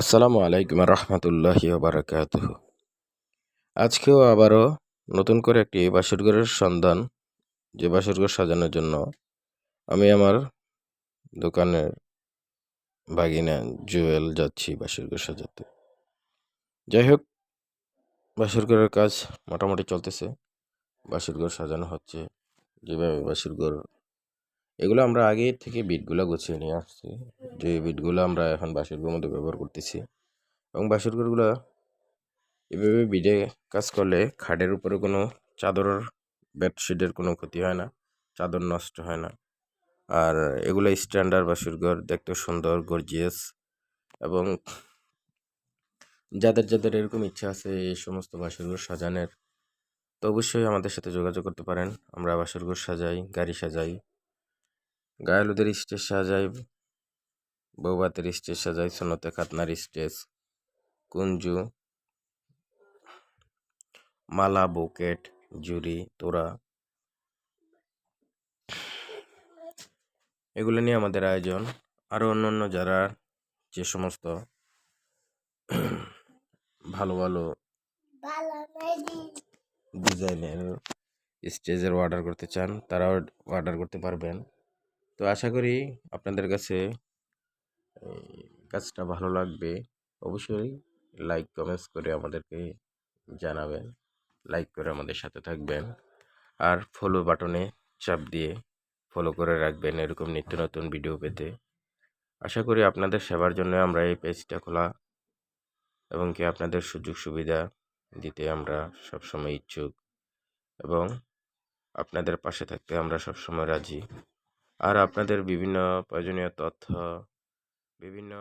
আসসালামু আলাইকুম রহমতুল্লাহি বারাকাত আজকেও আবারও নতুন করে একটি বাসরঘরের সন্ধান, যে বাসরঘর সাজানোর জন্য আমি আমার দোকানের বাগিনা জুয়েল যাচ্ছি বাসরঘর সাজাতে। যাই হোক, বাসরঘরের কাজ মোটামুটি চলতেছে। বাসরঘর সাজানো হচ্ছে, যেভাবে বাসরঘর এগুলো আমরা আগে থেকে বিটগুলো গুছিয়ে নিয়ে আসছি। যে বিটগুলো আমরা এখন বাসরঘরের মধ্যে ব্যবহার করতেছি এবং বাসরঘরগুলো এভাবে বিডে কাজ করলে খাটের উপরে কোনো চাদর বেডশিটের কোনো ক্ষতি হয় না, চাদর নষ্ট হয় না। আর এগুলো স্ট্যান্ডার্ড বাসরঘর দেখতে সুন্দর গর্জিয়াস এবং যাদের যাদের এরকম ইচ্ছা আছে এই সমস্ত বাসরঘর সাজানোর, তো অবশ্যই আমাদের সাথে যোগাযোগ করতে পারেন। আমরা বাসরঘর সাজাই, গাড়ি সাজাই। গায়ালুদের স্টেজ সাজাই, বৌবাতের স্টেজ সাজাই, সোনতে খাতনার স্টেজ, কুঞ্জু, মালা, বুকেট জুরি তোরা এগুলো নিয়ে আমাদের আয়োজন। আরও অন্যান্য যারা যে সমস্ত ভালো ভালো ডিজাইনের স্টেজের অর্ডার করতে চান, তারাও অর্ডার করতে পারবেন। তো আশা করি আপনাদের কাছে কাজটা ভালো লাগবে। অবশ্যই লাইক কমেন্টস করে আমাদেরকে জানাবেন। লাইক করে আমাদের সাথে থাকবেন। আর ফলো বাটনে চাপ দিয়ে ফলো করে রাখবেন এরকম নিত্য নতুন ভিডিও পেতে। আশা করি আপনাদের সেবার জন্য আমরা এই পেজটা খোলা এবং কি আপনাদের সুযোগ সুবিধা দিতে আমরা সবসময় ইচ্ছুক এবং আপনাদের পাশে থাকতে আমরা সবসময় রাজি। আর আপনাদের বিভিন্ন প্রয়োজনীয় তথ্য বিভিন্ন